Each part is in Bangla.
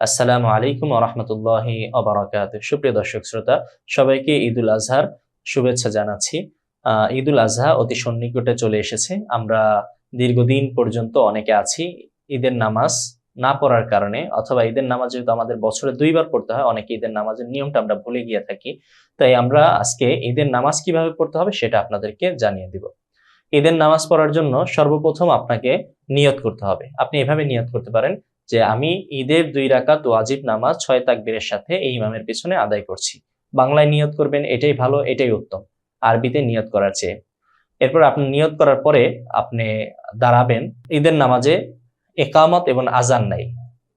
আসসালামু আলাইকুম রহমতুল্লাহি অবরাকাত সুপ্রিয় দর্শক শ্রোতা, সবাইকে ঈদুল আজহার শুভেচ্ছা জানাচ্ছি। ঈদুল আজহা অতি সন্নিকটে চলে এসেছে। আমরা দীর্ঘদিন পর্যন্ত অনেকে আছি। ঈদের নামাজ না পড়ার কারণে অথবা ঈদের নামাজ যেহেতু আমাদের বছরে দুইবার পড়তে হয়, অনেকে ঈদের নামাজের নিয়মটা আমরা ভুলে গিয়ে থাকি। তাই আমরা আজকে ঈদের নামাজ কীভাবে পড়তে হবে সেটা আপনাদেরকে জানিয়ে দিব। ঈদের নামাজ পড়ার জন্য সর্বপ্রথম আপনাকে নিয়ত করতে হবে। আপনি এভাবে নিয়ত করতে পারেন যে আমি ঈদের দুই রাকাত ওয়াজিব নামাজ ছয় তাকবীরের সাথে এই ইমামের পিছনে আদায় করছি। বাংলায় নিয়ত করবেন, এটাই ভালো, এটাই উত্তম। আরবিতে নিয়ত করার চেয়ে। এরপর আপনি নিয়ত করার পরে আপনি দাঁড়াবেন। ঈদের নামাজে একামত এবং আজান নাই।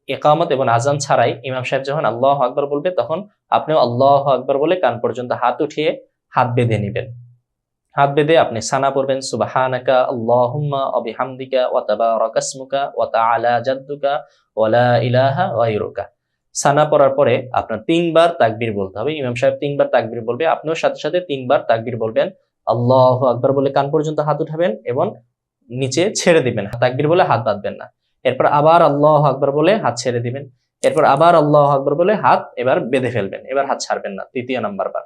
একামত এবং আজান ছাড়াই ইমাম সাহেব যখন আল্লাহ আকবর বলবে, তখন আপনিও আল্লাহ আকবর বলে কান পর্যন্ত হাত উঠিয়ে হাত বেঁধে নেবেন। হাত বেঁধে আপনি সানা পড়বেন, সুবাহানাকা সানা পড়ার পরে আপনার তিনবার তাকবির বলতে হবে। ইমাম সাহেব তিনবার তাকবির বলবে, আপনিও সাথে সাথে তিনবার তাকবির বলবেন। আল্লাহু আকবার বলে কান পর্যন্ত হাত উঠাবেন এবং নিচে ছেড়ে দিবেন। তাকবির বলে হাত বাঁধবেন না। এরপর আবার আল্লাহ আকবার বলে হাত ছেড়ে দিবেন। এরপর আবার আল্লাহ আকবর বলে হাত এবার বেঁধে ফেলবেন, এবার হাত ছাড়বেন না, তৃতীয় নাম্বার বার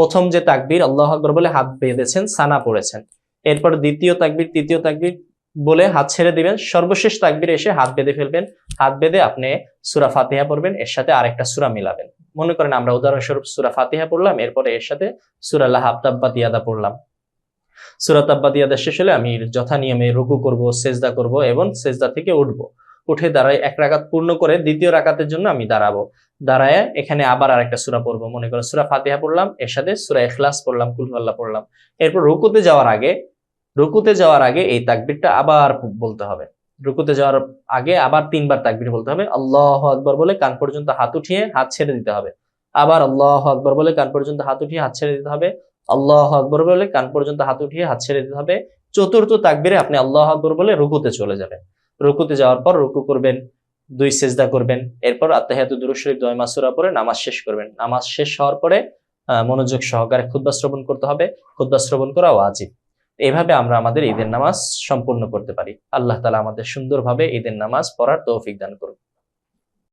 প্রথম যে তাকবির, আল্লাহ আকবর বলে হাত বেঁধেছেন, সানা পড়েছেন। এরপর দ্বিতীয় তাকবির, তৃতীয় তাকবির বলে হাত ছেড়ে দিবেন। সর্বশেষ তাকবির এসে হাত বেঁধে ফেলবেন। হাত বেঁধে আপনি সুরা ফাতিহা পড়বেন, এর সাথে আরেকটা সুরা মিলাবেন। মনে করেন আমরা উদাহরণস্বরূপ সুরা ফাতিহা পড়লাম, এরপরে এর সাথে সুরা আল্লাহ তাব্বা দিয়াদা পড়লাম। সুরা তাব্বা দিয়াদা শেষ হলে আমি যথা নিয়মে রুকু করব, সেজদা করব এবং সেজদা থেকে উঠবো। উঠে দাঁড়ায় এক রাকাত পূর্ণ করে দ্বিতীয় রাকাতের জন্য আমি দাঁড়াবো। দাঁড়ায় এখানে আবার আরেকটা সুরা পড়ব। মনে করো সুরা ফাতিহা পড়লাম এর সাথে সুরা এখলাস পড়লাম কুলহাল্লাহ পড়লাম। এরপর রুকুতে যাওয়ার আগে, রুকুতে যাওয়ার আগে এই তাকবিরটা আবার বলতে হবে। রুকুতে যাওয়ার আগে আবার তিনবার তাকবির বলতে হবে। আল্লাহ আকবর বলে কান পর্যন্ত হাত উঠিয়ে হাত ছেড়ে দিতে হবে। আবার আল্লাহ আকবর বলে কান পর্যন্ত হাত উঠিয়ে হাত ছেড়ে দিতে হবে। আল্লাহ আকবর বলে কান পর্যন্ত হাত উঠিয়ে হাত ছেড়ে দিতে হবে। চতুর্থ তাকবিরে আপনি আল্লাহ আকবর বলে রুকুতে চলে যাবেন। রুকুতে যাওয়ার পর রুকু করবেন, দুই সেজদা করবেন, এরপর আত্মাহাত দুরুশরীফ দয় মাসুরা পরে নামাজ শেষ করবেন। নামাজ শেষ হওয়ার পরে মনোযোগ সহকারে খুদ্া শ্রবণ করতে হবে খুদ্া শ্রবণ করা ওয়াজিব। এভাবে আমরা আমাদের ঈদের নামাজ সম্পূর্ণ করতে পারি। আল্লাহ তালা আমাদের সুন্দরভাবে ঈদের নামাজ পড়ার তৌফিক দান করুন।